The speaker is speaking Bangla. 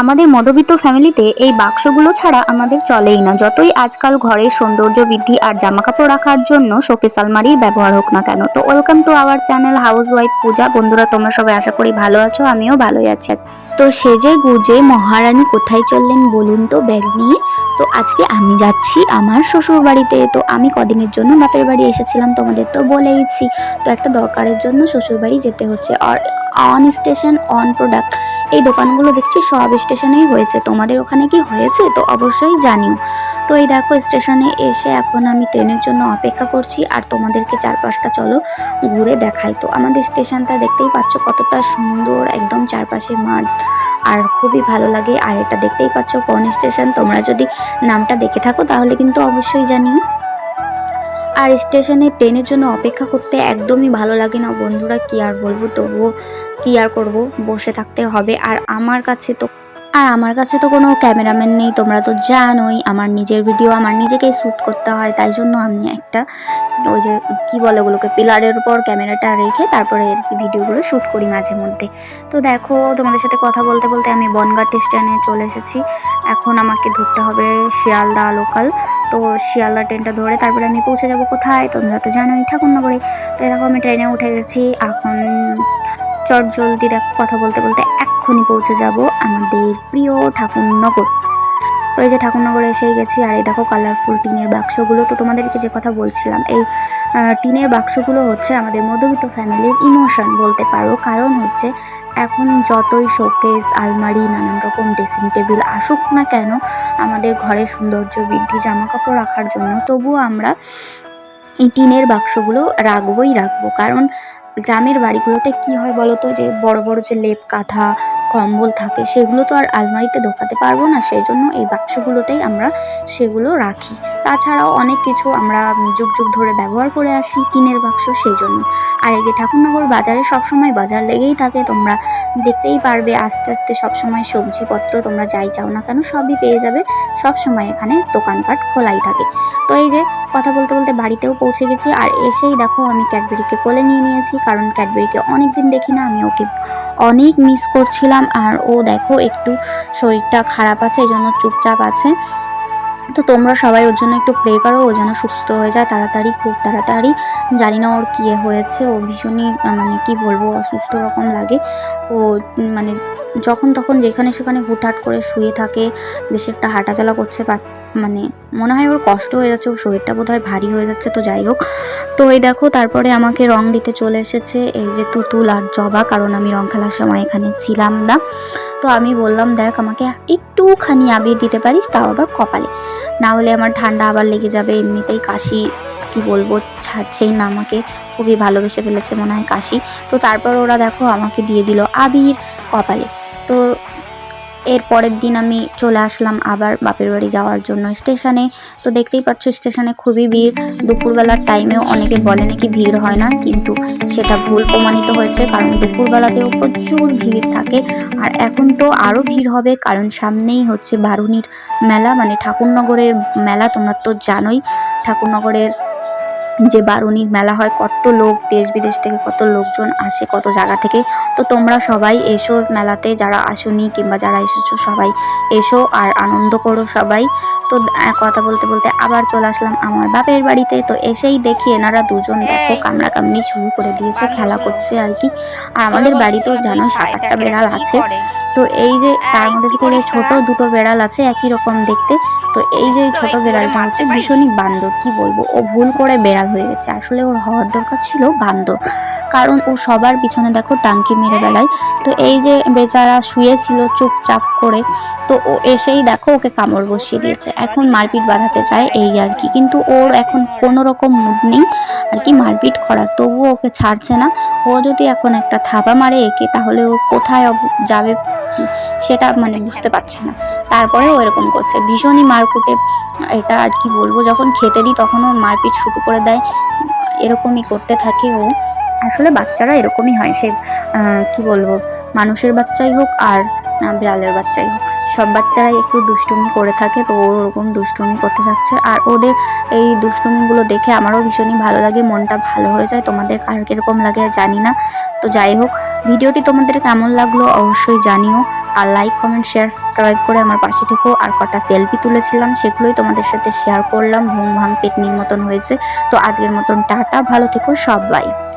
আমাদের মধ্যবিত্ত ফ্যামিলিতে এই বাক্সগুলো ছাড়া আমাদের চলেই না। যতই আজকাল ঘরের সৌন্দর্য বৃদ্ধি আর জামাকাপড় রাখার জন্য শোকেস আলমারির ব্যবহার হোক না কেন। তো welcome to our channel housewife Puja. বন্ধুরা, তোমরা সবাই আশা করি ভালো আছো, আমিও ভালোই আছি। তো সেজে গুজে মহারানী কোথায় চললেন বলুন তো ব্যাগ নিয়ে? তো আজকে আমি যাচ্ছি আমার শ্বশুর বাড়িতে তো আমি কদিনের জন্য বাপের বাড়ি এসেছিলাম, তোমাদের তো বলেইছি। তো একটা দরকারের জন্য শ্বশুর বাড়ি যেতে হচ্ছে। আর অন স্টেশন অন প্রোডাক্ট এই দোকানগুলো দেখছি সব স্টেশনেই হয়েছে। তোমাদের ওখানে কি হয়েছে? তো অবশ্যই জানিও। তো এই দেখো স্টেশনে এসে এখন আমি ট্রেনের জন্য অপেক্ষা করছি, আর তোমাদেরকে চারপাশটা চলো ঘুরে দেখাই। তো আমাদের স্টেশনটা দেখতেই পাচ্ছ কতটা সুন্দর, একদম চারপাশে মাঠ, আর খুবই ভালো লাগে। আর এটা দেখতেই পাচ্ছ কোন স্টেশন তোমরা যদি নামটা দেখে থাকো, তাহলে কিন্তু অবশ্যই জানিও। আর স্টেশনে ট্রেনের জন্য অপেক্ষা করতে একদমই ভালো লাগে না। বন্ধুরা, কি আর বলব? তবুও কি আর করব? বসে থাকতে হবে। আর আমার কাছে তো আর আমার কাছে তো কোনো ক্যামেরাম্যান নেই, তোমরা তো জানোই আমার নিজের ভিডিও আমার নিজেকেই শ্যুট করতে হয়, তাই জন্য আমি একটা ওই যে কী বলে ওগুলোকে পিলারের উপর ক্যামেরাটা রেখে তারপরে আর কি ভিডিওগুলো শ্যুট করি মাঝে মধ্যে। তো দেখো, তোমাদের সাথে কথা বলতে বলতে আমি বনগাঁ স্ট্যান্ডে চলে এসেছি। এখন আমাকে ধরতে হবে শিয়ালদা লোকাল তো শিয়ালদা ট্রেনটা ধরে তারপরে আমি পৌঁছে যাব কোথায়? তোমরা তো জানোই ঠাকুরনগরে। তো দেখো আমি ট্রেনে উঠে গেছি। এখন চট জলদি দেখো কথা বলতে বলতে এক্ষুনি পৌঁছে যাব আমাদের প্রিয় ঠাকুরনগর। তো এই যে ঠাকুরনগরে এসেই গেছি, আর এই দেখো কালারফুল টিনের বাক্সগুলো। তো তোমাদেরকে যে কথা বলছিলাম, এই টিনের বাক্সগুলো হচ্ছে আমাদের মধ্যবিত্ত ফ্যামিলির ইমোশন বলতে পারো। কারণ হচ্ছে এখন যতই শোকেস, আলমারি, নানান রকম ড্রেসিং টেবিল আসুক না কেন, আমাদের ঘরের সৌন্দর্য বৃদ্ধি জামা কাপড় রাখার জন্য তবুও আমরা এই টিনের বাক্সগুলো রাখবোই রাখব। কারণ গ্রামের বাড়িগুলোতে কি হয় বলো তো যে বড় বড় যে লেপ কাঁথা, কম্বল থাকে, সেগুলো তো আর আলমারিতে ঢোকাতে পারব না। সেই জন্য এই বাক্সগুলোতেই আমরা সেগুলো রাখি। তাছাড়াও অনেক কিছু আমরা যুগ যুগ ধরে ব্যবহার করে আসি টিনের বাক্স, সেই জন্য। আর এই যে ঠাকুরনগর বাজারে সবসময় বাজার লেগেই থাকে, তোমরা দেখতেই পারবে আস্তে আস্তে সবসময় সবজিপত্র তোমরা যাই চাও না কেন সবই পেয়ে যাবে। সবসময় এখানে দোকানপাট খোলাই থাকে। তো এই যে কথা বলতে বলতে বাড়িতেও পৌঁছে গেছি আর এসেই দেখো আমি ক্যাডবেরিকে কোলে নিয়ে নিয়েছি, কারণ ক্যাডবেরিকে অনেক দিন দেখি না, আমি ওকে অনেক মিস করছিলাম। আর ও দেখো একটু শরীরটা খারাপ আছে, এই জন্য চুপচাপ আছে। তো তোমরা সবাই ওর জন্য একটু প্রে করো, ও যেন সুস্থ হয়ে যায় তাড়াতাড়ি, খুব তাড়াতাড়ি। জানি না ওর কী হয়েছে, ও ভীষণই মানে কি বলব, অসুস্থ রকম লাগে। ও মানে যখন তখন যেখানে সেখানে হুটহাট করে শুয়ে থাকে, বেশি একটা হাঁটাচলা করছে মানে মনে হয় ওর কষ্ট হয়ে যাচ্ছে, ওর শরীরটা বোধহয় ভারী হয়ে যাচ্ছে, তো যাই হোক। তো এই দেখো, তারপরে আমাকে রং দিতে চলে এসেছে এই যে তুতুল আর জবা, কারণ আমি রং খেলার সময় এখানে ছিলাম না। তো আমি বললাম, দেখ, আমাকে একটুখানি আবির দিতে পারিস, তাও আবার কপালে। না হলে আমার ঠান্ডা আবার লেগে যাবে, এমনিতেই কাশি, কি বলব, ছাড়ছেই না আমাকে। খুবই ভালোবেসে ফেলেছে মনে হয় কাশি। তো তারপর ওরা দেখো, আমাকে দিয়ে দিল আবির কপালে। তো এর পরের দিন আমি চলে আসলাম আবার বাপের বাড়ি যাওয়ার জন্য স্টেশনে। তো দেখতেই পাচ্ছ, স্টেশনে খুবই ভিড়। দুপুরবেলার টাইমেও অনেকে বলে নাকি ভিড় হয় না, কিন্তু সেটা ভুল প্রমাণিত হয়েছে, কারণ দুপুরবেলাতেও প্রচুর ভিড় থাকে। আর এখন তো আরও ভিড় হবে, কারণ সামনেই হচ্ছে বারুনির মেলা মানে ঠাকুরনগরের মেলা, তোমরা তো জানোই। ঠাকুরনগরের যে বারুনির মেলা হয় কত লোক দেশ বিদেশ থেকে কত লোকজন আসে কত জায়গা থেকে। তো তোমরা সবাই এসো মেলাতে যারা আসোনি কিংবা যারা এসেছ সবাই এসো আর আনন্দ করো সবাই। তো কথা বলতে বলতে আবার চলে আসলাম আমার বাপের বাড়িতে। তো এসেই দেখি এনারা দুজন দেখো কামড়া কামড়ি শুরু করে দিয়েছে খেলা করছে আর কি। আর আমাদের বাড়িতেও জানো সাত আটটা বেড়াল আছে। তো এই যে তার মধ্যে থেকে যে ছোট দুটো বেড়াল আছে একই রকম দেখতে। তো এই যে ছোট বেড়ালটা হচ্ছে ভীষণই বান্দর কি বলব? ও ভুল করে বেড়াল হয়ে গেছে। আসলে ওর হওয়ার দরকার ছিল বান্দর। কারণ ও সবার পিছনে দেখো টাঙ্কি মেরে বেড়ায়। তো এই যে বেচারা শুয়েছিল চুপচাপ করে, তো ও এসেই দেখো ওকে কামড় বসিয়ে দিয়েছে। এখন মারপিট বাঁধাতে চায় এই আর কি। কিন্তু ওর এখন কোনো রকম মুড নেই আর কি মারপিট করার। তবুও ওকে ছাড়ছে না। ও যদি এখন একটা থাবা মারে একে, তাহলে ও কোথায় যাবে সেটা মানে বুঝতে পারছে না। তারপরে এরকম করছে। ভীষণই মারকুটে এটা আর কি বলব, যখন খেতে দিই তখন ওর মারপিট শুরু করে দেয়। এরকমই করতে থাকে ও। আসলে বাচ্চারা এরকমই হয়, সে কি বলব, মানুষের বাচ্চাই হোক আর বিড়ালের বাচ্চাই হোক। সব বাচ্চারাই একটু দুষ্টুমি করে থাকে, তো ও ওরকম দুষ্টুমি করতে থাকছে। আর ওদের এই দুষ্টুমিগুলো দেখে আমারও ভীষণই ভালো লাগে, মনটা ভালো হয়ে যায়। তোমাদের কার কীরকম লাগে জানি না। তো যাই হোক, ভিডিওটি তোমাদের কেমন লাগল অবশ্যই জানিও। আর লাইক কমেন্ট শেয়ার সাবস্ক্রাইব করে আমার পাশে থেকো। আর কটা সেলফি তুলেছিলাম, সেগুলোই তোমাদের সাথে শেয়ার করলাম। ঘুম ভাং পেতনির মতন হয়েছে। তো আজকের মতন টাটা, ভালো থেকো সবাই।